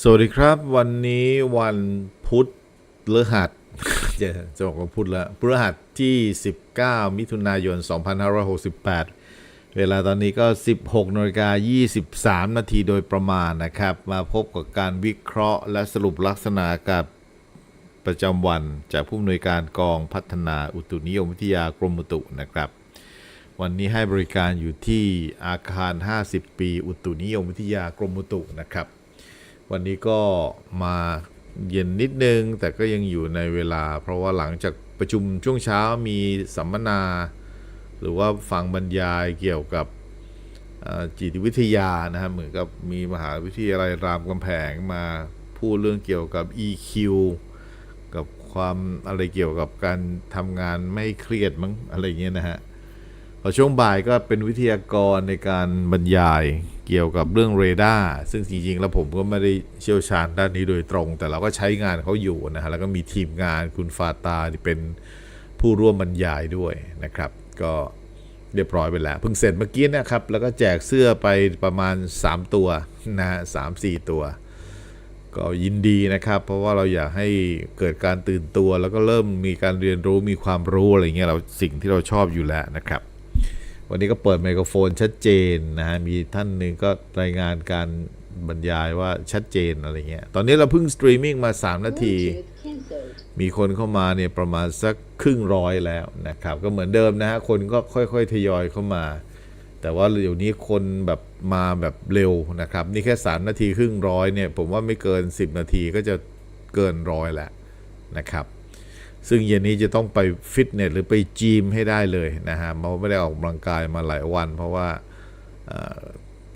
สวัสดีครับ วันนี้วันพุธพฤหัสจะจะบอกว่าพุธแล้วพฤหัสที่ 19 มิถุนายน 2568 เวลาตอนนี้ก็ 16นาฬิกา23 นาทีโดยประมาณนะครับ มาพบกับการวิเคราะห์และสรุปลักษณะอากาศประจำวัน จากผู้อำนวยการกองพัฒนาอุตุนิยมวิทยากรมอุตุนะครับ วันนี้ให้บริการอยู่ที่อาคาร 50 ปี อุตุนิยมวิทยากรมอุตุนะครับ วันนี้ก็มาเย็นนิดนึง แต่ก็ยังอยู่ในเวลา เพราะว่าหลังจากประชุมช่วงเช้ามีสัมมนา หรือว่าฟังบรรยายเกี่ยวกับจิตวิทยานะครับเหมือนกับมีมหาวิทยาลัยรามคำแพงมาพูดเรื่องเกี่ยวกับ EQ กับความอะไรเกี่ยวกับการทำงานไม่เครียดมั้งอะไรเงี้ยนะฮะ พอช่วงบ่ายก็เป็นวิทยากรในการบรรยายเกี่ยวกับเรื่องเรดาร์ซึ่งจริงๆ แล้วผมก็ไม่ได้เชี่ยวชาญด้านนี้โดยตรง แต่เราก็ใช้งานเขาอยู่นะฮะแล้วก็มีทีมงานคุณฟาตาที่เป็นผู้ร่วมบรรยายด้วยนะครับ ก็เรียบร้อยไปแล้วเพิ่งเสร็จเมื่อกี้นะครับ แล้วก็แจกเสื้อไปประมาณ 3 ตัวนะฮะสามสี่ตัว ก็ยินดีนะครับ เพราะว่าเราอยากให้เกิดการตื่นตัว แล้วก็เริ่มมีการเรียนรู้มีความรู้อะไรเงี้ยเราสิ่งที่เราชอบอยู่แล้วนะครับ วันนี้ก็เปิดไมโครโฟนชัดเจนนะฮะ มีท่านหนึ่งก็รายงานการบรรยายว่าชัดเจนอะไรเงี้ย ตอนนี้เราเพิ่งสตรีมมิ่งมา 3 นาที มีคนเข้ามาเนี่ยประมาณสักครึ่งร้อยแล้วนะครับ ก็เหมือนเดิมนะฮะ คนก็ค่อยๆ ทยอยเข้ามา แต่ว่าเดี๋ยวนี้คนแบบมาแบบเร็วนะครับ นี่แค่ 3 นาทีครึ่งร้อยเนี่ย ผมว่าไม่เกิน 10 นาทีก็จะเกินร้อยแล้วนะครับ ซึ่งเย็นนี้จะต้องไปฟิตเนสหรือไปจีมให้ได้เลยนะฮะเราไม่ได้ออกกำลังกายมาหลายวัน เพราะว่า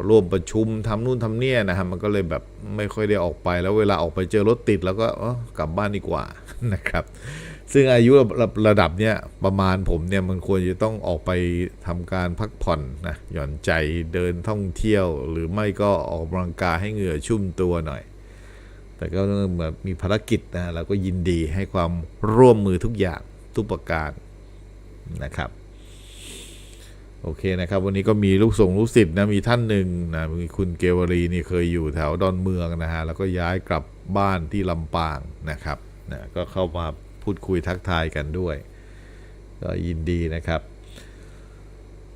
ร่วมประชุมทำนู่นทำเนี่ยนะฮะมันก็เลยแบบไม่ค่อยได้ออกไปแล้วเวลาออกไปเจอรถติด แล้วก็เออกลับบ้านดีกว่านะครับ ซึ่งอายุระระดับเนี้ยประมาณผมเนี่ยมันควรจะต้องออกไปทำการพักผ่อนนะหย่อนใจเดินท่องเที่ยว หรือไม่ก็ออกกำลังกายให้เหงื่อชุ่มตัวหน่อย แต่ก็แบบมีภารกิจนะเราก็ยินดีให้ความร่วมมือทุกอย่างทุกประการนะครับโอเคนะครับวันนี้ก็มีลูกส่งลูกศิษย์นะมีท่านหนึ่งนะมีคุณเกวรีนี่เคยอยู่แถวดอนเมืองนะฮะแล้วก็ย้ายกลับบ้านที่ลำปางนะครับนะก็เข้ามาพูดคุยทักทายกันด้วย ก็ยินดีนะครับ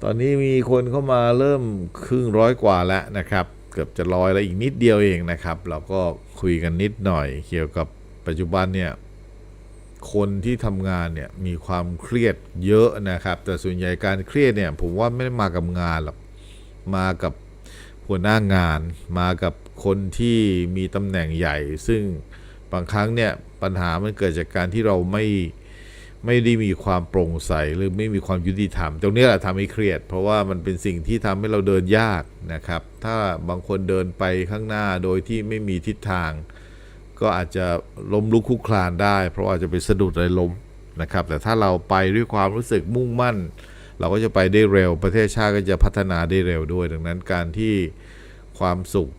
ตอนนี้มีคนเข้ามาเริ่มครึ่งร้อยกว่าแล้วนะครับ เกือบจะร้อยแล้วอีกนิดเดียวเองนะครับ เราก็คุยกันนิดหน่อย เกี่ยวกับปัจจุบันเนี่ยคนที่ทำงานเนี่ยมีความเครียดเยอะนะครับ แต่ส่วนใหญ่การเครียดเนี่ยผมว่าไม่ได้มากับงานหรอกมากับหัวหน้างาน มากับคนที่มีตำแหน่งใหญ่ ซึ่งบางครั้งเนี่ยปัญหามันเกิดจากการที่เราไม่ ไม่ได้มีความโปร่งใสหรือไม่มีความยุติธรรม ตรงนี้แหละทำให้เครียด เพราะว่ามันเป็นสิ่งที่ทำให้เราเดินยากนะครับ ถ้าบางคนเดินไปข้างหน้าโดยที่ไม่มีทิศทาง ก็อาจจะล้มลุกคลุกคลานได้ เพราะอาจจะไปสะดุดอะไรล้มนะครับ แต่ถ้าเราไปด้วยความรู้สึกมุ่งมั่น เราก็จะไปได้เร็ว ประเทศชาติก็จะพัฒนาได้เร็วด้วย ดังนั้นการที่ความสุข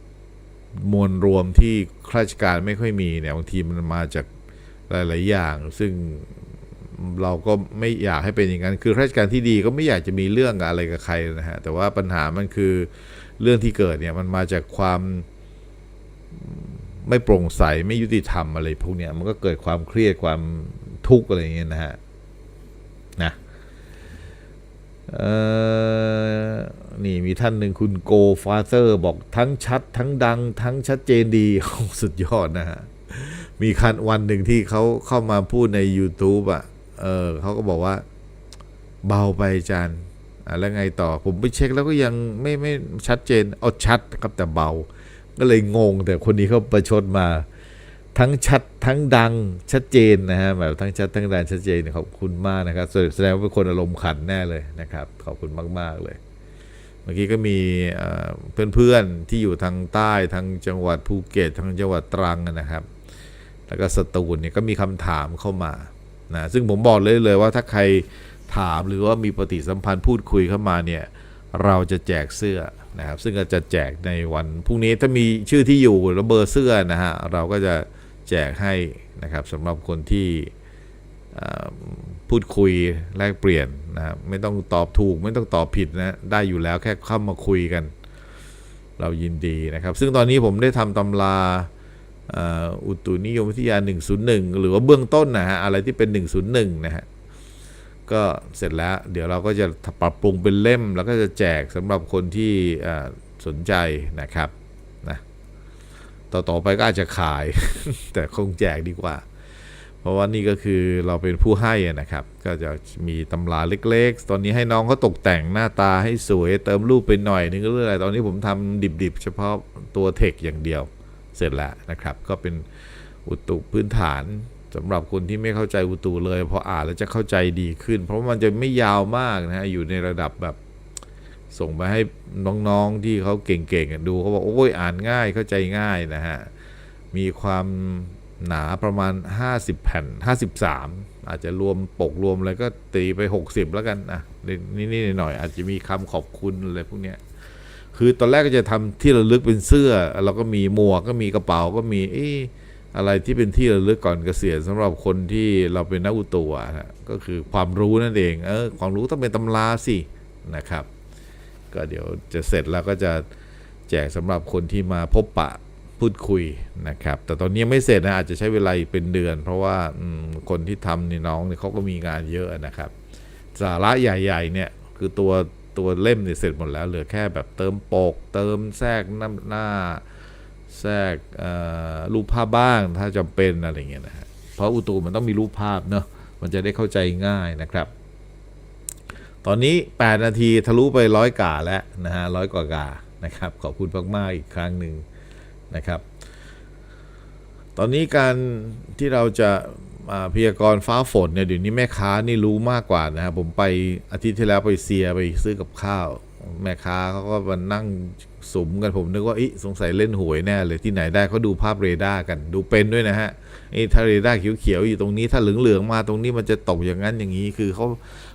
มวลรวมที่ข้าราชการไม่ค่อยมีเนี่ยบางทีมันมาจากหลาย ๆ อย่าง ซึ่ง เราก็ไม่อยากให้เป็นอย่างนั้น คือข้าราชการที่ดีก็ไม่อยากจะมีเรื่องอะไรกับใครนะฮะ แต่ว่าปัญหามันคือเรื่องที่เกิดเนี่ยมันมาจากความไม่โปร่งใสไม่ยุติธรรมอะไรพวกเนี้ยมันก็เกิดความเครียดความทุกข์อะไรอย่างเงี้ยนะฮะนะเอ่อนี่มีท่านหนึ่งคุณโกฟาเซอร์บอกทั้งชัด ทั้งดัง ทั้งชัดเจนดีสุดยอดนะฮะ มีคันวันหนึ่งที่เขาเข้ามาพูดใน YouTube อะ เออเขาก็บอกว่าเบาไปอาจารย์อะแล้วไงต่อผมไปเช็คแล้วก็ยังไม่ไม่ชัดเจน เอาชัดครับแต่เบา ก็เลยงงแต่คนนี้เขาประชดมา ทั้งชัดทั้งดังชัดเจนนะฮะแบบทั้งชัดทั้งดังชัดเจนขอบคุณมากนะครับแสดงว่าเป็นคนอารมณ์ขันแน่เลยนะครับ ขอบคุณมาก ๆเลย เมื่อกี้ก็มีเพื่อนๆที่อยู่ทางใต้ทางจังหวัดภูเก็ตทางจังหวัดตรังนะครับ แล้วก็สตูลเนี่ยก็มีคำถามเข้ามา นะซึ่งผมบอกเลยเลยว่าถ้าใครถามหรือว่ามีปฏิสัมพันธ์พูดคุยเข้ามาเนี่ยเราจะแจกเสื้อนะครับ ซึ่งก็จะแจกในวันพรุ่งนี้ถ้ามีชื่อที่อยู่และเบอร์เสื้อนะฮะเราก็จะแจกให้นะครับสำหรับคนที่พูดคุยแลกเปลี่ยนนะไม่ต้องตอบถูกไม่ต้องตอบผิดนะได้อยู่แล้วแค่เข้ามาคุยกัน เรายินดีนะครับ ซึ่งตอนนี้ผมได้ทำตำรา อุตุนิยมวิทยา 101 หรือว่าเบื้องต้นนะฮะอะไรที่เป็น 101 นะฮะก็เสร็จแล้ว เดี๋ยวเราก็จะปรับปรุงเป็นเล่ม แล้วก็จะแจกสำหรับคนที่สนใจนะครับนะต่อไปก็อาจจะขาย แต่คงแจกดีกว่า เพราะว่านี่ก็คือเราเป็นผู้ให้นะครับ ก็จะมีตำราเล็กๆ ตอนนี้ให้น้องเขาตกแต่งหน้าตาให้สวย เติมรูปไปหน่อยนึงก็เรื่องอะไรตอนนี้ผมทำดิบๆ เฉพาะตัวเทคอย่างเดียว เสร็จแล้วนะครับ ก็เป็นอุตุพื้นฐานสำหรับคนที่ไม่เข้าใจอุตุเลยพออ่านแล้วจะเข้าใจดีขึ้น เพราะมันจะไม่ยาวมากนะฮะอยู่ในระดับแบบส่งไปให้น้องๆที่เขาเก่งๆดูเขาบอกโอ้ยอ่านง่ายเข้าใจง่ายนะฮะมีความหนาประมาณ 50 แผ่น 53 อาจจะรวมปกรวมอะไรก็ตีไป 60 แล้วกันนะนี่ๆหน่อยๆอาจจะมีคำขอบคุณอะไรพวกเนี้ย คือตอนแรกก็จะทำที่ระลึกเป็นเสื้อแล้วก็มีหมวกก็มีกระเป๋าก็มีเอ๊ะอะไรที่เป็นที่ระลึกก่อนเกษียณสำหรับคนที่เราเป็นนักอุตุอะฮะก็คือความรู้นั่นเองเออความรู้ต้องเป็นตำราสินะครับ ก็เดี๋ยวจะเสร็จแล้วก็จะแจกสำหรับคนที่มาพบปะพูดคุยนะครับ แต่ตอนนี้ยังไม่เสร็จนะอาจจะใช้เวลาเป็นเดือน เพราะว่าคนที่ทำนี่น้องเนี่ยเขาก็มีงานเยอะนะครับ สาระใหญ่ ๆ เนี่ยคือตัว ตัวเล่มเนี่ยเสร็จหมดแล้ว เหลือแค่แบบเติมปก เติมแทรกหน้าหน้าแทรกรูปภาพบ้างถ้าจำเป็นอะไรเงี้ยนะฮะเพราะอุตูมันต้องมีรูปภาพเนอะมันจะได้เข้าใจง่ายนะครับ ตอนนี้ 8 นาทีทะลุไปร้อยกาแล้วนะฮะร้อยกว่ากานะครับ ขอบคุณมากๆอีกครั้งหนึ่งนะครับ ตอนนี้การที่เราจะ พยากรณ์ฟ้าฝนเนี่ยเดี๋ยวนี้แม่ค้านี่รู้มากกว่านะครับผมไปอาทิตย์ที่แล้วไปเซียไปซื้อกับข้าว แม่ค้าเขาก็มานั่งสุมกันผมนึกว่าอิสงสัยเล่นหวยแน่เลยที่ไหนได้เขาดูภาพเรดาร์กันดูเป็นด้วยนะฮะไอ้ถ้าเรดาร์เขียวๆอยู่ตรงนี้ถ้าเหลืองๆมาตรงนี้มันจะตกอย่างนั้นอย่างนี้คือเขา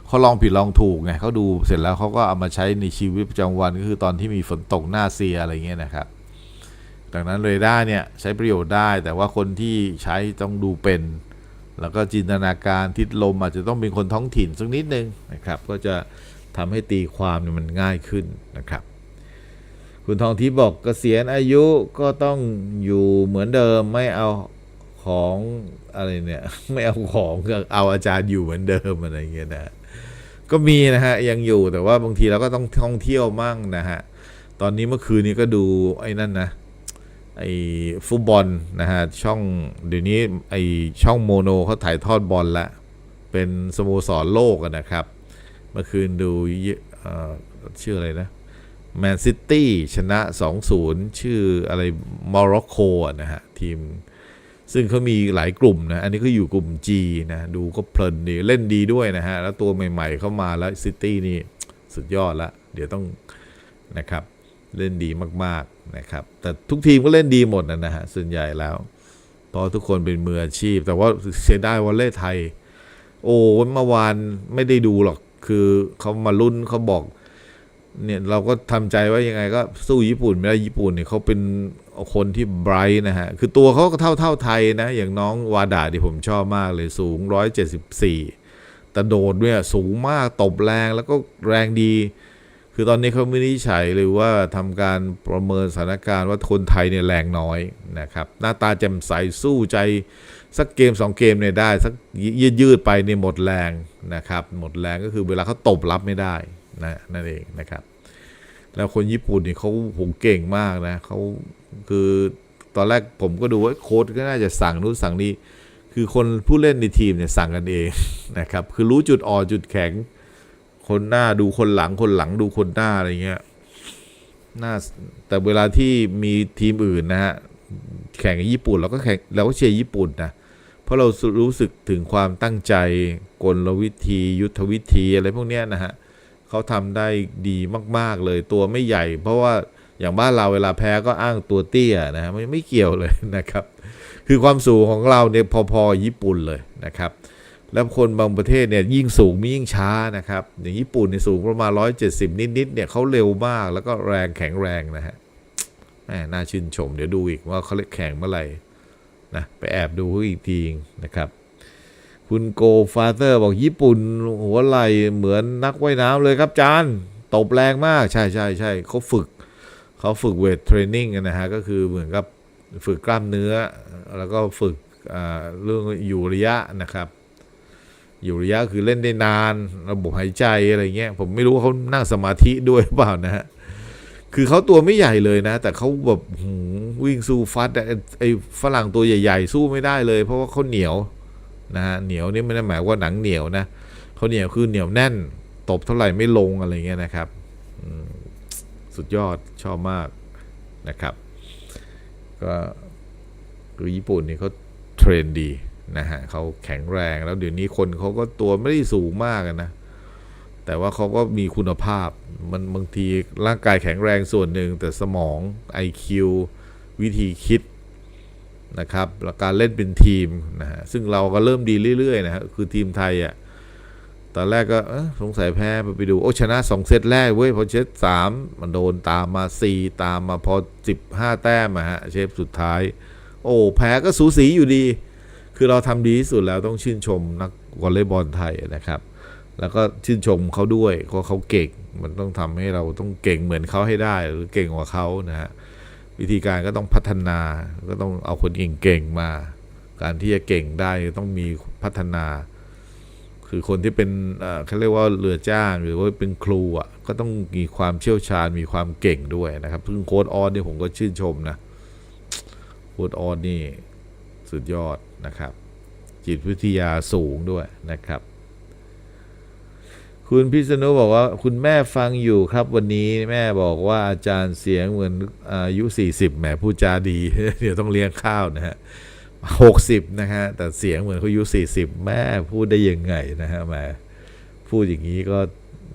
เขาลองผิดลองถูกไงเขาดูเสร็จแล้วเขาก็เอามาใช้ในชีวิตประจำวันก็คือตอนที่มีฝนตกหน้าเซียอะไรเงี้ยนะครับดังนั้นเรดาร์เนี่ยใช้ประโยชน์ได้ แต่ว่าคนที่ใช้ต้องดูเป็น แล้วก็จินตนาการทิศลมอาจจะต้องเป็นคนท้องถิ่นสักนิดนึงนะครับ ก็จะทำให้ตีความเนี่ยมันง่ายขึ้นนะครับ คุณทองทิพย์บอกเกษียณอายุก็ต้องอยู่เหมือนเดิมไม่เอาของอะไรเนี่ยไม่เอาของก็เอาอาจารย์อยู่เหมือนเดิมอะไรเงี้ยนะก็มีนะฮะยังอยู่แต่ว่าบางทีเราก็ต้องท่องเที่ยวมั่งนะฮะตอนนี้เมื่อคืนนี้ก็ดูไอ้นั่นนะ ไอ้ฟุตบอลนะฮะช่องเดี๋ยวนี้ไอ้ช่องโมโนเขาถ่ายทอดบอลละ เป็นสโมสรโลกอะนะครับ เมื่อคืนดูอ่อชื่ออะไรนะแมนซิตี้ชนะ 2-0 ชื่ออะไรโมร็อกโกนะฮะ ทีม ซึ่งเขามีหลายกลุ่มนะ อันนี้ก็อยู่กลุ่ม G นะ ดูก็เพลินดี เล่นดีด้วยนะฮะ แล้วตัวใหม่ๆเข้ามาแล้วซิตี้นี่ สุดยอดละ เดี๋ยวต้องนะครับ เล่นดีมากๆนะครับ แต่ทุกทีมก็เล่นดีหมดนะฮะส่วนใหญ่แล้ว เพราะทุกคนเป็นมืออาชีพ แต่ว่าเสียดายวอลเล่ไทย โอ้เมื่อวานไม่ได้ดูหรอกคือเขามาลุ้นเขาบอก เนี่ยเราก็ทำใจว่ายังไงก็สู้ญี่ปุ่นไม่ได้ญี่ปุ่นเนี่ยเขาเป็นคนที่ไบรท์นะฮะคือตัวเขาก็เท่าเท่าไทยนะ อย่างน้องวาดาที่ผมชอบมากเลยสูง 174แต่โดดเนี่ยสูงมากตบแรงแล้วก็แรงดี คือตอนนี้เขาไม่ได้ใช้หรือว่าทำการประเมินสถานการณ์ว่าคนไทยเนี่ยแรงน้อยนะครับ หน้าตาแจ่มใสสู้ใจ สักเกมสองเกมเนี่ยได้ สักยืดยืดไปเนี่ยหมดแรงนะครับ หมดแรงก็คือเวลาเขาตบรับไม่ได้นะนั่นเองนะครับ แล้วคนญี่ปุ่นนี่เขาโหเก่งมากนะเขาคือตอนแรกผมก็ดูว่าโค้ชก็น่าจะสั่งนู้นสั่งนี้ คือคนผู้เล่นในทีมเนี่ยสั่งกันเองนะครับ คือรู้จุดอ่อนจุดแข็ง คนหน้าดูคนหลังคนหลังดูคนหน้าอะไรเงี้ยน่าแต่เวลาที่มีทีมอื่นนะฮะแข่งกับญี่ปุ่นเราก็แข่งเราก็เชียร์ญี่ปุ่นนะเพราะเรารู้สึกถึงความตั้งใจกลวิธียุทธวิธีอะไรพวกเนี้ยนะฮะเขาทำได้ดีมาก ๆ เลยตัวไม่ใหญ่ เพราะว่าอย่างบ้านเราเวลาแพ้ก็อ้างตัวเตี้ยนะฮะไม่ไม่เกี่ยวเลยนะครับ คือความสูงของเราเนี่ยพอๆญี่ปุ่นเลยนะครับ แล้วคนบางประเทศเนี่ยยิ่งสูงมียิ่งช้านะครับ อย่างญี่ปุ่นเนี่ยสูงประมาณ 170 นิดๆเนี่ยเขาเร็วมากแล้วก็แรงแข็งแรงนะฮะแหมน่าชื่นชม เดี๋ยวดูอีกว่าเขาเล่นแข่งเมื่อไหร่นะไปแอบดูเขาอีกทีนะครับคุณโกฟาเตอร์บอกญี่ปุ่นหัวไหลเหมือนนักว่ายน้ำเลยครับจานตบแรงมาก ใช่ใช่ใช่เขาฝึกเขาฝึกเวทเทรนนิ่งนะฮะ ก็คือเหมือนกับฝึกกล้ามเนื้อ แล้วก็ฝึกเรื่องอยู่ระยะนะครับ อยู่ระยะคือเล่นได้นาน ระบบหายใจอะไรเงี้ย ผมไม่รู้ว่าเขานั่งสมาธิด้วยเปล่านะฮะคือเขาตัวไม่ใหญ่เลยนะ แต่เขาแบบวิ่งสู้ฟัดไอ้ฝรั่งตัวใหญ่ ๆ สู้ไม่ได้เลย เพราะว่าเขาเหนียวนะฮะเหนียวนี่ไม่ได้หมายว่าหนังเหนียวนะเขาเหนียวคือเหนียวแน่น ตบเท่าไหร่ไม่ลงอะไรเงี้ยนะครับสุดยอดชอบมากนะครับ ก็ญี่ปุ่นนี่เขาเทรนดี นะฮะเขาแข็งแรงแล้วเดี๋ยวนี้คนเขาก็ตัวไม่ได้สูงมากนะ แต่ว่าเขาก็มีคุณภาพ มันบางทีร่างกายแข็งแรงส่วนหนึ่ง แต่สมอง IQ วิธีคิดนะครับแล้วการเล่นเป็นทีมนะฮะซึ่งเราก็เริ่มดีเรื่อยๆนะฮะคือทีมไทยอะตอนแรกก็สงสัยแพ้ไปไปดู โอ้ชนะ 2 เซตแรกเว้ย พอเซตสามมันโดนตามมา 4 ตามมาพอ 15 แต้มอะฮะเชฟสุดท้าย โอ้ แพ้ก็สูสีอยู่ดี คือเราทำดีที่สุดแล้วต้องชื่นชมนักวอลเลย์บอลไทยนะครับ แล้วก็ชื่นชมเขาด้วยเพราะเขาเก่งมันต้องทำให้เราต้องเก่งเหมือนเขาให้ได้ หรือเก่งกว่าเขานะฮะวิธีการก็ต้องพัฒนาก็ต้องเอาคนเก่งๆมา การที่จะเก่งได้ต้องมีพัฒนา คือคนที่เป็นเอ่อเขาเรียกว่าเรือจ้างหรือว่าเป็นครูอะก็ต้องมีความเชี่ยวชาญมีความเก่งด้วยนะครับ ซึ่งโค้ดออนเนี่ยผมก็ชื่นชมนะโค้ดออนนี่ สุดยอดนะครับ จิตวิทยาสูงด้วยนะครับ คุณพิษณุบอกว่าคุณแม่ฟังอยู่ครับ วันนี้แม่บอกว่าอาจารย์เสียงเหมือนอายุ 40แหมพูดจาดี เดี๋ยวต้องเลี้ยงข้าวนะฮะ60นะฮะแต่เสียงเหมือนเขาอายุ40แม่พูดได้ยังไงนะฮะแหมพูดอย่างนี้ก็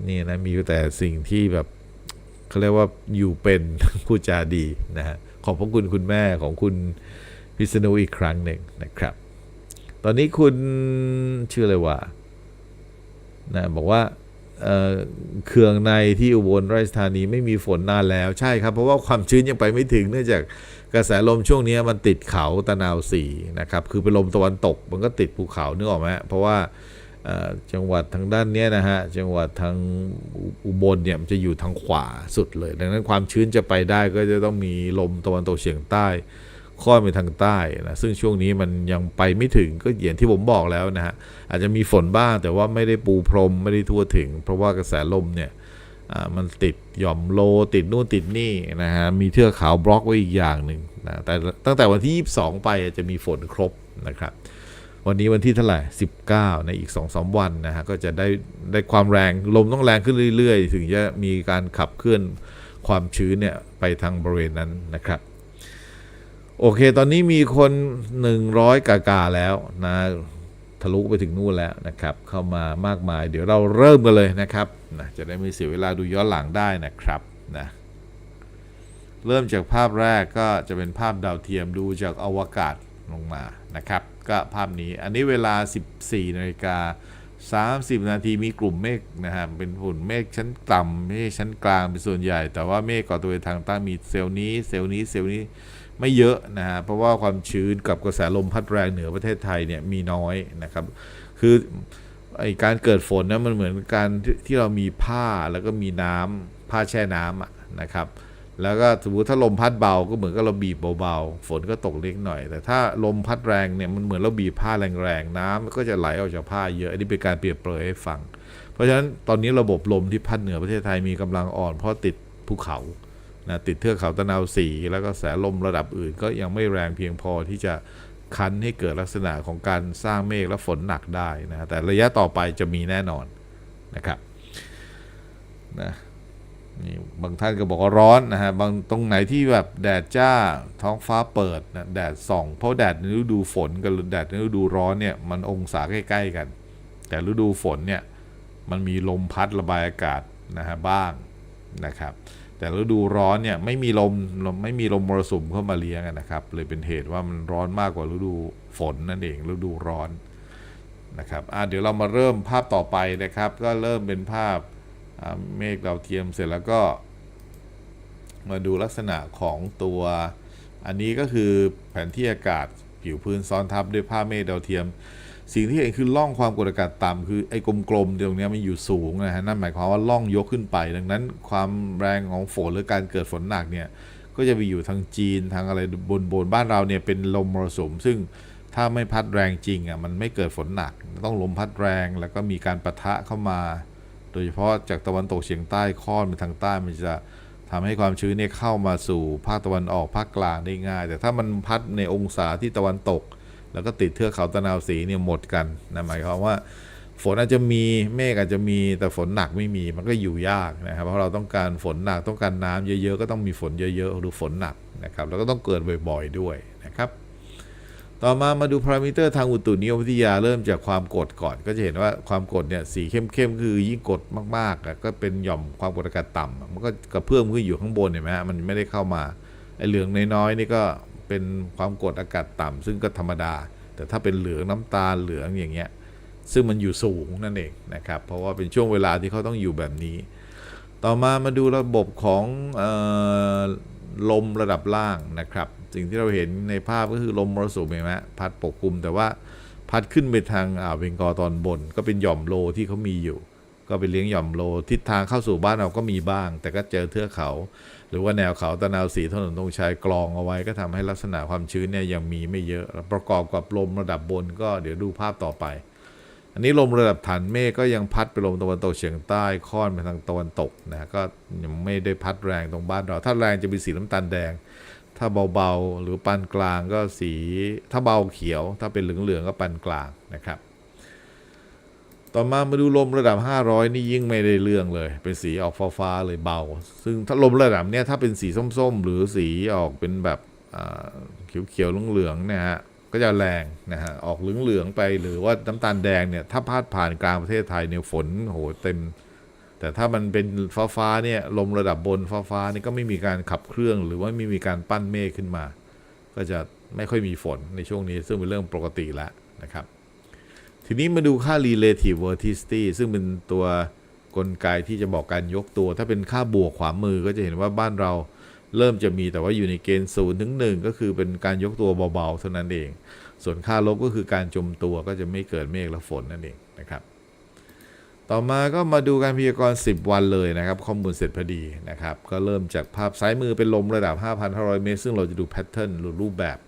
นี่นะมีแต่สิ่งที่แบบเขาเรียกว่าอยู่เป็นพูดจาดีนะฮะขอบพระคุณคุณแม่ของคุณ พิษณุอีกครั้งหนึ่งนะครับ ตอนนี้คุณชื่ออะไรวะนะบอกว่าเอ่อเคืองในที่อุบลราชธานีไม่มีฝนนานแล้วใช่ครับ เพราะว่าความชื้นยังไปไม่ถึงเนื่องจากกระแสลมช่วงนี้มันติดเขาตะนาวสีนะครับ คือเป็นลมตะวันตกมันก็ติดภูเขาเนึกออกไหมเพราะว่าจังหวัดทางด้านนี้นะฮะจังหวัดทางอุอุบลเนี่ยมันจะอยู่ทางขวาสุดเลย ดังนั้นความชื้นจะไปได้ก็จะต้องมีลมตะวันตกเฉียงใต้ ค่อนไปทางใต้นะซึ่งช่วงนี้มันยังไปไม่ถึงก็อย่างที่ผมบอกแล้วนะฮะอาจจะมีฝนบ้างแต่ว่าไม่ได้ปูพรมไม่ได้ทั่วถึง เพราะว่ากระแสลมเนี่ยมันติดหย่อมโลติดนู่นติดนี่นะฮะมีเทือกเขาบล็อกไว้อีกอย่างหนึ่งนะแต่ตั้งแต่วันที่ 22 ไปจะมีฝนครบนะครับ วันนี้วันที่เท่าไหร่ 19 ในอีก 2-3 วันนะฮะก็จะได้ได้ความแรงลมต้องแรงขึ้นเรื่อย ๆ ถึงจะมีการขับเคลื่อนความชื้นเนี่ยไปทางบริเวณนั้นนะครับ โอเค ตอนนี้มีคน 100 กากาแล้วนะทะลุไปถึงนู่นแล้วนะครับ เข้ามามากมาย เดี๋ยวเราเริ่มกันเลยนะครับนะจะได้ไม่เสียเวลาดูย้อนหลังได้นะครับนะเริ่มจากภาพแรกก็จะเป็นภาพดาวเทียมดูจากอวกาศลงมานะครับ ก็ภาพนี้อันนี้เวลา 14นาฬิกา30 นาทีมีกลุ่มเมฆนะฮะเป็นฝุ่นเมฆชั้นต่ำไม่ใช่ชั้นกลางเป็นส่วนใหญ่ แต่ว่าเมฆก่อตัวทางใต้มีเซลล์นี้เซลล์นี้เซลล์นี้ ไม่เยอะนะฮะเพราะว่าความชื้นกับกระแสลมพัดแรงเหนือประเทศไทยเนี่ยมีน้อยนะครับ คือไอการเกิดฝนนะมันเหมือนการที่เรามีผ้าแล้วก็มีน้ำผ้าแช่น้ำนะครับ แล้วก็สมมติถ้าลมพัดเบาก็เหมือนกับเราบีบเบาๆฝนก็ตกเล็กหน่อย แต่ถ้าลมพัดแรงเนี่ยมันเหมือนเราบีบผ้าแรงๆน้ำก็จะไหลออกจากผ้าเยอะอันนี้เป็นการเปรียบเปรยให้ฟัง เพราะฉะนั้นตอนนี้ระบบลมที่พัดเหนือประเทศไทยมีกำลังอ่อนเพราะติดภูเขา นะติดเทือกเขาตะนาวสีแล้วก็แสลมระดับอื่น ก็ยังไม่แรงเพียงพอที่จะคันให้เกิดลักษณะของการสร้างเมฆและฝนหนักได้นะแต่ระยะต่อไปจะมีแน่นอนนะครับนะนี่บางท่านก็บอกว่าร้อนนะฮะบางตรงไหนที่แบบแดดจ้าท้องฟ้าเปิดนะแดดส่อง เพราะแดดในฤดูฝนกับแดดในฤดูร้อนเนี่ยมันองศาใกล้ ๆ กัน แต่ฤดูฝนเนี่ยมันมีลมพัดระบายอากาศนะฮะบ้างนะครับ แต่ฤดูร้อนเนี่ยไม่มีลมไม่มีลมมรสุมเข้ามาเลี้ยงนะครับ เลยเป็นเหตุว่ามันร้อนมากกว่าฤดูฝนนั่นเองฤดูร้อนนะครับอะเดี๋ยวเรามาเริ่มภาพต่อไปนะครับ ก็เริ่มเป็นภาพเมฆดาวเทียมเสร็จแล้วก็ มาดูลักษณะของตัว อันนี้ก็คือแผนที่อากาศผิวพื้นซ้อนทับด้วยภาพเมฆดาวเทียม สิ่งที่เห็นคือล่องความกดอากาศต่ำคือไอ้กลมๆตรงนี้มันอยู่สูงนะฮะนั่นหมายความว่าล่องยกขึ้นไป ดังนั้นความแรงของฝนหรือการเกิดฝนหนักเนี่ยก็จะไปอยู่ทางจีนทางอะไรบนบนบ้านเราเนี่ยเป็นลมมรสุมซึ่งถ้าไม่พัดแรงจริงอะมันไม่เกิดฝนหนัก ต้องลมพัดแรงแล้วก็มีการปะทะเข้ามา โดยเฉพาะจากตะวันตกเฉียงใต้ค่อนไปทางใต้มันจะทำให้ความชื้นเนี่ยเข้ามาสู่ภาคตะวันออกภาคกลางได้ง่าย แต่ถ้ามันพัดในองศาที่ตะวันตก แล้วก็ติดเทือกเขาตะนาวศรีเนี่ยหมดกันนะหมายความว่าฝนอาจจะมีเมฆอาจจะมีแต่ฝนหนักไม่มีมันก็อยู่ยากนะครับเพราะเราต้องการฝนหนักต้องการน้ำเยอะๆก็ต้องมีฝนเยอะๆหรือฝนหนักนะครับแล้วก็ต้องเกิดบ่อยๆด้วยนะครับ ต่อมามาดูพารามิเตอร์ทางอุตุนิยมวิทยาเริ่มจากความกดก่อน ก็จะเห็นว่าความกดเนี่ยสีเข้มๆคือยิ่งกดมากๆก็เป็นหย่อมความกดอากาศต่ำอะมันก็กระเพื่อมขึ้นอยู่ข้างบนเห็นไหมฮะมันไม่ได้เข้ามาไอ้เหลืองน้อยๆนี่ก็ เป็นความกดอากาศต่ำซึ่งก็ธรรมดา แต่ถ้าเป็นเหลืองน้ำตาลเหลืองอย่างเงี้ยซึ่งมันอยู่สูงนั่นเองนะครับ เพราะว่าเป็นช่วงเวลาที่เขาต้องอยู่แบบนี้ ต่อมามาดูระบบของออลมระดับล่างนะครับ สิ่งที่เราเห็นในภาพก็คือลมมรสุมเห็นไหมพัดปกคลุม แต่ว่าพัดขึ้นไปทางอ่าวเบงกอตอนบน ก็เป็นหย่อมโลที่เขามีอยู่ ก็เป็นเลี้ยงหย่อมโลทิศทางเข้าสู่บ้านเราก็มีบ้าง แต่ก็เจอเทือกเขา หรือว่าแนวเขาตะนาวสีถนนตรงชายกรองเอาไว้ก็ทำให้ลักษณะความชื้นเนี่ยยังมีไม่เยอะ ประกอบกับลมระดับบนก็เดี๋ยวดูภาพต่อไป อันนี้ลมระดับฐานเมฆก็ยังพัดไปลมตะวันตกเฉียงใต้ค่อนไปทางตะวันตกนะก็ยังไม่ได้พัดแรงตรงบ้านเรา ถ้าแรงจะเป็นสีน้ำตาลแดง ถ้าเบาๆหรือปานกลางก็สีถ้าเบาเขียว ถ้าเป็นเหลืองๆก็ปานกลางนะครับ ต่อมามาดูลมระดับ 500 นี่ยิ่งไม่ได้เรื่องเลย เป็นสีออกฟ้าๆเลยเบา ซึ่งถ้าลมระดับเนี้ยถ้าเป็นสีส้มๆ หรือสีออกเป็นแบบเขียวๆเหลืองๆเนี่ยฮะก็จะแรงนะฮะออกเหลืองๆไปหรือว่าน้ำตาลแดงเนี่ยถ้าพาดผ่านกลางประเทศไทยเนี่ยฝนโหเต็ม แต่ถ้ามันเป็นฟ้าๆเนี่ยลมระดับบนฟ้าๆนี่ก็ไม่มีการขับเครื่อง หรือว่าไม่มีการปั้นเมฆขึ้นมา ก็จะไม่ค่อยมีฝนในช่วงนี้ซึ่งเป็นเรื่องปกติแล้วนะครับ ทีนี้มาดูค่า relative verticity ซึ่งเป็นตัวกลไกที่จะบอกการยกตัว ถ้าเป็นค่าบวกขวามือก็จะเห็นว่าบ้านเราเริ่มจะมีแต่ว่าอยู่ในเกณฑ์ศูนย์ถึงหนึ่งก็คือเป็นการยกตัวเบาๆเท่านั้นเอง ส่วนค่าลบก็คือการจมตัวก็จะไม่เกิดเมฆและฝนนั่นเองนะครับ ต่อมาก็มาดูการพยากรณ์ 10 วันเลยนะครับ ข้อมูลเสร็จพอดีนะครับ ก็เริ่มจากภาพซ้ายมือเป็นลมระดับ 5,500 เมตร ซึ่งเราจะดูแพทเทิร์นหรือรูปแบบ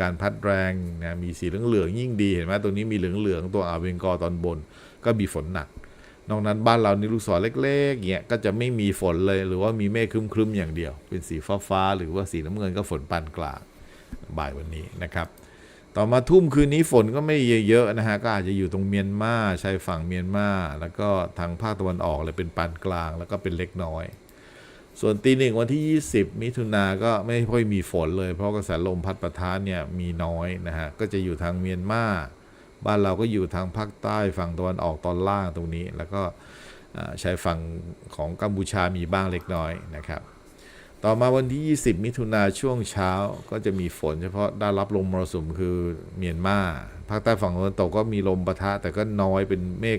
การพัดแรงนะมีสีเหลืองๆยิ่งดีเห็นไหมตรงนี้มีเหลืองๆตัวอ่าวเบงกอตอนบน ก็มีฝนหนัก นอกนั้นบ้านเรานี่ลูกศรเล็กๆเงี้ยก็จะไม่มีฝนเลยหรือว่ามีเมฆครึ้มๆอย่างเดียว เป็นสีฟ้าๆหรือว่าสีน้ำเงินก็ฝนปานกลางบ่ายวันนี้นะครับ ต่อมาทุ่มคืนนี้ฝนก็ไม่เยอะๆนะฮะก็อาจจะอยู่ตรงเมียนมาชายฝั่งเมียนมาแล้วก็ทางภาคตะวันออกเลยเป็นปานกลางแล้วก็เป็นเล็กน้อย ส่วนตีหนึ่งวันที่ 20 มิถุนาก็ไม่ค่อยมีฝนเลย เพราะกระแสลมพัดปะทะเนี่ยมีน้อยนะฮะ ก็จะอยู่ทางเมียนมาบ้านเราก็อยู่ทางภาคใต้ฝั่งตะวันออกตอนล่างตรงนี้ แล้วก็ชายฝั่งของกัมพูชามีบ้างเล็กน้อยนะครับ ต่อมาวันที่ 20 มิถุนาช่วงเช้าก็จะมีฝน เฉพาะได้รับลมมรสุมคือเมียนมาภาคใต้ฝั่งตะวันตกก็มีลมปะทะแต่ก็น้อยเป็นเมฆ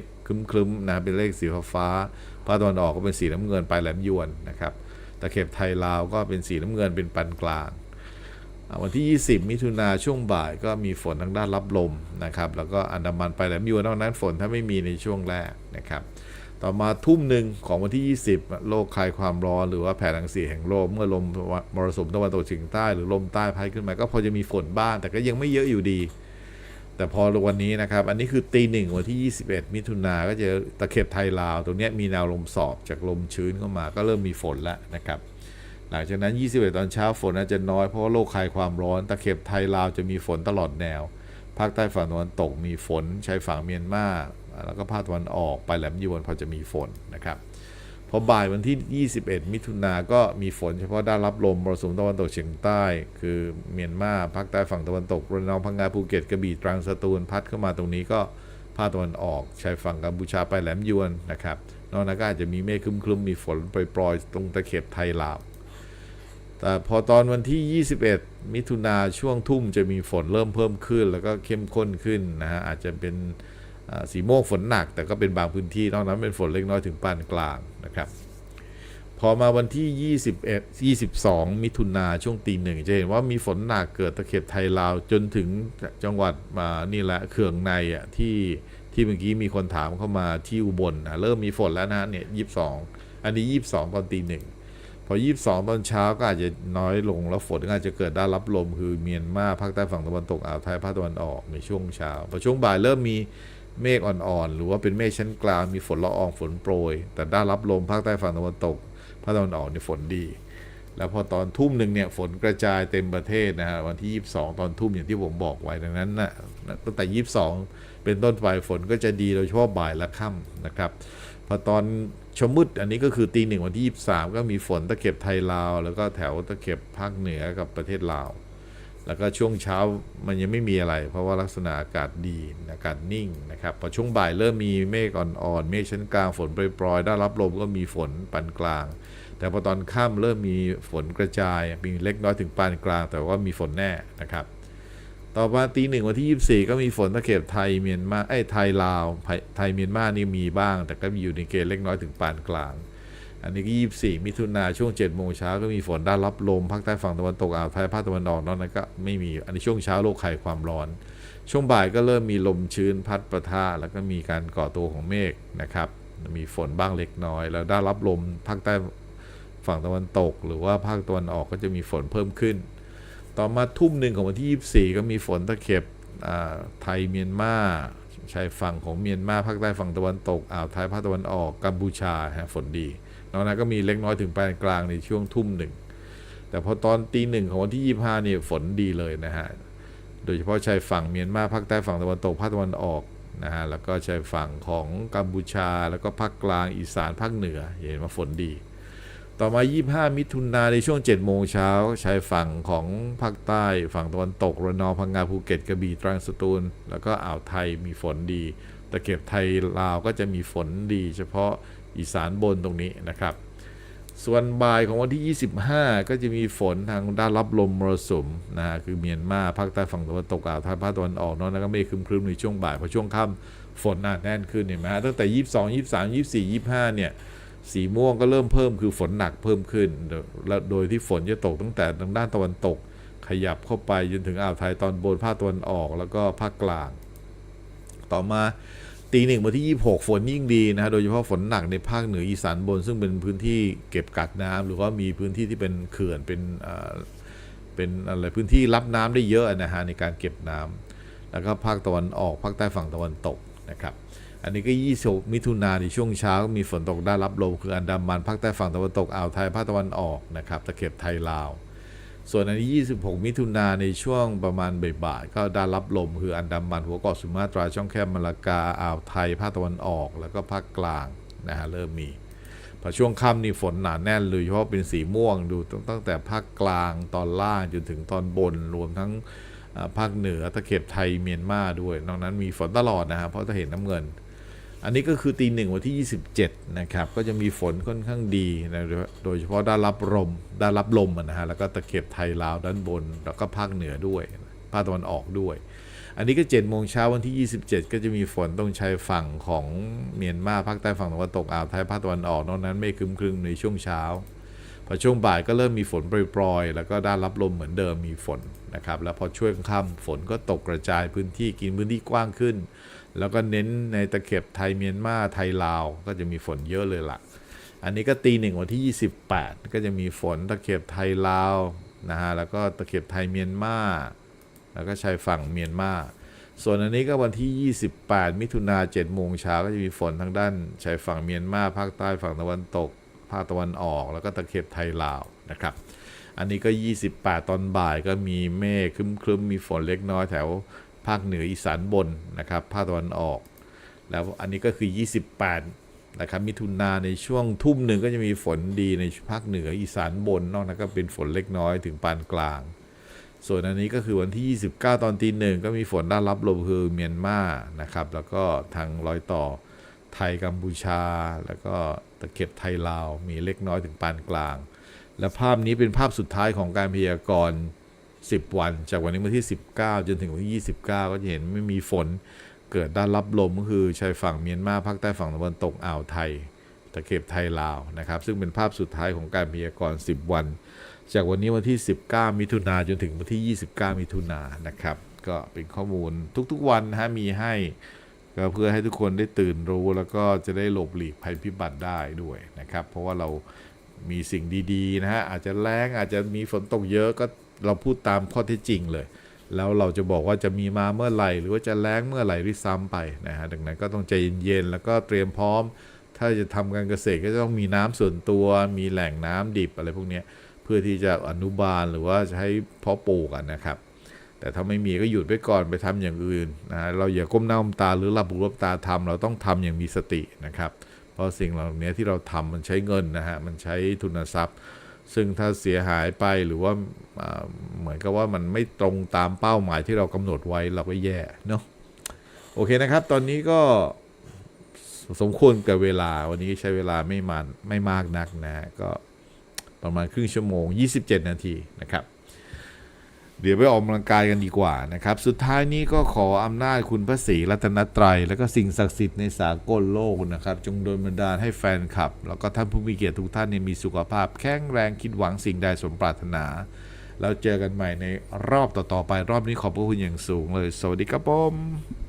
ครึ้มๆนะเป็นเลขสีฟ้าภาคตะวันออกก็เป็นสีน้ำเงินปลายแหลมยวนนะครับตะเข็บไทยลาวก็เป็นสีน้ำเงินเป็นปานกลางอ่าวันที่ 20 มิถุนาช่วงบ่ายก็มีฝนทางด้านรับลมนะครับ แล้วก็อันดามันไปลายแหลมยวนนอกนั้นฝนถ้าไม่มีในช่วงแรกนะครับ ต่อมาทุ่มหนึ่งของวันที่ 20 โลกคลายความร้อนหรือว่าแผ่รังสีแห่งโลกเมื่อลมมรสุมตะวันตกเฉียงใต้หรือลมใต้พัดขึ้นมาก็พอจะมีฝนบ้างแต่ก็ยังไม่เยอะอยู่ดี แต่พอวันนี้นะครับ อันนี้คือตีหนึ่งวันที่ 21 มิถุนาก็จะตะเข็บไทยลาว ตรงนี้มีแนวลมสอบจากลมชื้นเข้ามา ก็เริ่มมีฝนแล้วนะครับ หลังจากนั้น 21 ตอนเช้าฝนอาจจะน้อยเพราะว่าโลกคลายความร้อน ตะเข็บไทยลาวจะมีฝนตลอดแนว ภาคใต้ฝั่งตะวันตกมีฝนชายฝั่งเมียนมาแล้วก็ภาคตะวันออกไปแหลมยวนพอจะมีฝนนะครับ พอบ่ายวันที่ 21 มิถุนาก็มีฝนเฉพาะด้านรับลมมรสุมตะวันตกเฉียงใต้ คือเมียนมาภาคใต้ฝั่งตะวันตกระนองพังงาภูเก็ตกระบี่ตรังสตูลพัดเข้ามาตรงนี้ก็ภาคตะวันออกชายฝั่งกัมพูชาไปแหลมยวนนะครับนอกนั้นก็อาจจะมีเมฆครึ้มๆมีฝนปล่อยๆตรงตะเข็บไทยลาวแต่พอตอนวันที่ 21 มิถุนาช่วงทุ่มจะมีฝนเริ่มเพิ่มขึ้น แล้วก็เข้มข้นขึ้นนะฮะอาจจะเป็นสีโมกฝนหนัก แต่ก็เป็นบางพื้นที่นอกนั้นเป็นฝนเล็กน้อยถึงปานกลาง นะครับ พอมาวันที่ 21 22 มิถุนาช่วงตีหนึ่งจะเห็นว่ามีฝนหนักเกิดตะเข็บไทยลาวจนถึงจังหวัดมานี่แหละเขื่องในอะที่ที่เมื่อกี้มีคนถามเข้ามาที่อุบลนะเริ่มมีฝนแล้วนะเนี่ย22อันนี้22ตอนตีหนึ่งพอ22ตอนเช้าก็อาจจะน้อยลงแล้วฝนก็อาจจะเกิดด้านรับลมคือเมียนมาภาคใต้ฝั่งตะวันตกอ่าวไทยภาคตะวันออกในช่วงเช้าพอช่วงบ่ายเริ่มมี เมฆอ่อนๆ หรือว่าเป็นเมฆชั้นกลางมีฝนละอองฝนโปรย แต่ด้านรับลมภาคใต้ฝั่งตะวันตกภาคตะวันออกนี่ฝนดี แล้วพอตอนทุ่มหนึ่งเนี่ยฝนกระจายเต็มประเทศนะฮะวันที่ 22 ตอนทุ่มอย่างที่ผมบอกไว้ดังนั้นนะตั้งแต่ 22 เป็นต้นไปฝนก็จะดีโดยเฉพาะบ่ายและค่ำนะครับพอตอนชมมืดอันนี้ก็คือตีหนึ่งวันที่ 23 ก็มีฝนตะเข็บไทยลาว แล้วก็แถวตะเข็บภาคเหนือกับประเทศลาว แล้วก็ช่วงเช้ามันยังไม่มีอะไร เพราะว่าลักษณะอากาศดีอากาศนิ่งนะครับพอช่วงบ่ายเริ่มมีเมฆอ่อนๆเมฆชั้นกลางฝนโปรยๆได้รับลมก็มีฝนปานกลาง แต่พอตอนค่ำเริ่มมีฝนกระจายมีเล็กน้อยถึงปานกลาง แต่ว่ามีฝนแน่นะครับ ต่อมาตีหนึ่งวันที่ 24 ก็มีฝนตะเข็บไทยเมียนมาไอ้ไทยลาวไทยไทยเมียนมานี่มีบ้าง แต่ก็มีอยู่ในเกณฑ์เล็กน้อยถึงปานกลาง อันนี้ก็24มิถุนาช่วง7โมงเช้าก็มีฝนด้านรับลมภาคใต้ฝั่งตะวันตกอ่าวไทยภาคตะวันออกนอกนั้นก็ไม่มีอันนี้ช่วงเช้าโลกไข่ความร้อน ช่วงบ่ายก็เริ่มมีลมชื้นพัดประทะแล้วก็มีการก่อตัวของเมฆนะครับ มีฝนบ้างเล็กน้อย แล้วด้านรับลมภาคใต้ฝั่งตะวันตก หรือว่าภาคตะวันออกก็จะมีฝนเพิ่มขึ้น ต่อมาทุ่มหนึ่งของวันที่ 24 ก็มีฝนตะเข็บอ่าไทยเมียนมาชายฝั่งของเมียนมาภาคใต้ฝั่งตะวันตกอ่าวไทยภาคตะวันออกกัมพูชาฮะฝนดี นอกนั้นก็มีเล็กน้อยถึงปานกลางในช่วงทุ่มหนึ่ง แต่พอตอนตีหนึ่งของวันที่ 25เนี่ยฝนดีเลยนะฮะ โดยเฉพาะชายฝั่งเมียนมาภาคใต้ฝั่งตะวันตกภาคตะวันออกนะฮะ แล้วก็ชายฝั่งของกัมพูชา แล้วก็ภาคกลางอีสานภาคเหนือ เห็นว่าฝนดี ต่อมา 25 มิถุนาในช่วง 7 โมงเช้าชายฝั่งของภาคใต้ ฝั่งตะวันตกระนองพังงาภูเก็ตกระบี่ตรังสตูล แล้วก็อ่าวไทยมีฝนดีตะเข็บไทยลาวก็จะมีฝนดี เฉพาะ อีสานบนตรงนี้นะครับ ส่วนบ่ายของวันที่ 25 ก็จะมีฝนทางด้านรับลมมรสุมนะฮะคือเมียนมาภาคใต้ฝั่งตะวันตกอ่าวไทยภาคตะวันออกเนอกนั้นก็ไม่ครึมๆในช่วงบ่ายพอช่วงค่ำฝนหนาแน่นขึ้นเห็นไหมฮะตั้งแต่ 22 23 24 25 เนี่ยสีม่วงก็เริ่มเพิ่มคือฝนหนักเพิ่มขึ้นและโดยที่ฝนจะตกตั้งแต่ทางด้านตะวันตก ขยับเข้าไปจนถึงอ่าวไทยตอนบนภาคตะวันออกแล้วก็ภาคกลาง ต่อมา ตีหนึ่งวันที่ 26 ฝนยิ่งดีนะฮะโดยเฉพาะฝนหนักในภาคเหนืออีสานบน ซึ่งเป็นพื้นที่เก็บกักน้ำหรือว่ามีพื้นที่ที่เป็นเขื่อนเป็นเอ่อเป็นอะไรพื้นที่รับน้ำได้เยอะนะฮะในการเก็บน้ำแล้วก็ภาคตะวันออกภาคใต้ฝั่งตะวันตกนะครับอันนี้ก็26มิถุนาในช่วงเช้ามีฝนตกได้รับลมคืออันดามันภาคใต้ฝั่งตะวันตกอ่าวไทยภาคตะวันออกนะครับตะเข็บไทยลาว ส่วนอันนี้26 มิถุนาในช่วงประมาณบ่ายๆก็ได้รับลม คืออันดามันหัวเกาะสุมาตราช่องแคบมาลากาอ่าวไทยภาคตะวันออก แล้วก็ภาคกลางนะฮะเริ่มมีพอช่วงค่ำนี่ฝนหนาแน่นเลยเฉพาะเป็นสีม่วงดูตั้งแต่ภาคกลางตอนล่างจนถึงตอนบนรวมทั้งภาคเหนือตะเข็บไทยเมียนมาด้วย นอกนั้นมีฝนตลอดนะฮะเพราะจะเห็นน้ำเงิน อันนี้ก็คือตีหนึ่งวันที่ 27 นะครับ ก็จะมีฝนค่อนข้างดีนะโดยเฉพาะด้านรับลมด้านรับลมนะฮะแล้วก็ตะเข็บไทยลาวด้านบน แล้วก็ภาคเหนือด้วยภาคตะวันออกด้วย อันนี้ก็7โมงเช้าวันที่ 27 ก็จะมีฝนตรงชายฝั่งของเมียนมาภาคใต้ฝั่งตะวันตกอ่าวไทยภาคตะวันออกนอกนั้นไม่ครึมๆในช่วงเช้าพอช่วงบ่ายก็เริ่มมีฝนโปรยๆแล้วก็ด้านรับลมเหมือนเดิมมีฝนนะครับแล้วพอช่วงค่ำฝนก็ตกกระจายพื้นที่กินพื้นที่กว้างขึ้น แล้วก็เน้นในตะเข็บไทยเมียนมาไทยลาว ก็จะมีฝนเยอะเลยล่ะ อันนี้ก็ตีหนึ่งวันที่ 28 ก็จะมีฝนตะเข็บไทยลาวนะฮะแล้วก็ตะเข็บไทยเมียนมาแล้วก็ชายฝั่งเมียนมาส่วนอันนี้ก็วันที่ 28 มิถุนา7โมงเช้าก็จะมีฝนทางด้านชายฝั่งเมียนมาภาคใต้ฝั่งตะวันตก ภาคตะวันออก แล้วก็ตะเข็บไทยลาวนะครับ อันนี้ก็ 28 ตอนบ่ายก็มีเมฆครึ้มๆ มีฝนเล็กน้อยแถว ภาคเหนืออีสานบนนะครับภาคตะวันออก แล้วอันนี้ก็คือ 28นะครับมิถุนาในช่วงทุ่มหนึ่งก็จะมีฝนดีในภาคเหนืออีสานบนนอกนั้นก็เป็นฝนเล็กน้อยถึงปานกลาง ส่วนอันนี้ก็คือวันที่ 29 ตอนตีหนึ่งก็มีฝนด้านรับลมคือเมียนมานะครับ แล้วก็ทางรอยต่อไทยกัมพูชา แล้วก็ตะเข็บไทยลาวมีเล็กน้อยถึงปานกลาง และภาพนี้เป็นภาพสุดท้ายของการพยากรณ์ 10 วัน จากวันนี้วันที่ 19 จนถึงวันที่ 29 ก็จะเห็นไม่มีฝนเกิดด้านรับลมก็คือชายฝั่งเมียนมาภาคใต้ฝั่งตะวันตกอ่าวไทยตะเข็บไทยลาวนะครับ ซึ่งเป็นภาพสุดท้ายของการพยากรณ์ 10 วัน จากวันนี้วันที่ 19 มิถุนาจนถึงวันที่ 29 มิถุนานะครับ ก็เป็นข้อมูลทุกๆวันนะฮะมีให้ก็เพื่อให้ทุกคนได้ตื่นรู้แล้วก็จะได้หลบหลีกภัยพิบัติได้ด้วยนะครับ เพราะว่าเรามีสิ่งดีๆนะฮะอาจจะแรงอาจจะมีฝนตกเยอะก็ เราพูดตามข้อเท็จจริงเลย แล้วเราจะบอกว่าจะมีมาเมื่อไหร่ หรือว่าจะแรงเมื่อไหร่ด้วยซ้ำไปนะฮะดังนั้นก็ต้องใจเย็นๆแล้วก็เตรียมพร้อม ถ้าจะทำการเกษตรก็จะต้องมีน้ำส่วนตัว มีแหล่งน้ำดิบอะไรพวกนี้เพื่อที่จะอนุบาลหรือว่าจะให้เพาะปลูกกันนะครับแต่ถ้าไม่มีก็หยุดไว้ก่อนไปทำอย่างอื่นนะฮะเราอย่าก้มหน้าก้มตาหรือหลับหูหลับตาทำเราต้องทำอย่างมีสตินะครับ เพราะสิ่งเหล่านี้ที่เราทำมันใช้เงินนะฮะมันใช้ทุนทรัพย์ ซึ่งถ้าเสียหายไปหรือว่าเหมือนกับว่ามันไม่ตรงตามเป้าหมายที่เรากำหนดไว้เราก็แย่เนาะโอเคนะครับ ตอนนี้ก็สมควรกับเวลาวันนี้ใช้เวลาไม่มานไม่มากนักนะฮะก็ประมาณครึ่งชั่วโมง 27 นาทีนะครับ เดี๋ยวไปออกกำลังกายกันดีกว่านะครับ สุดท้ายนี้ก็ขออำนาจคุณพระศรีรัตนตรัย และก็สิ่งศักดิ์สิทธิ์ในสากลโลกนะครับ จงโดนบันดาลให้แฟนคลับ แล้วก็ท่านผู้มีเกียรติทุกท่านเนี่ยมีสุขภาพ แข็งแรงคิดหวังสิ่งใดสมปรารถนา แล้วเจอกันใหม่ในรอบต่อๆไป รอบนี้ขอบพระคุณอย่างสูงเลย สวัสดีครับผม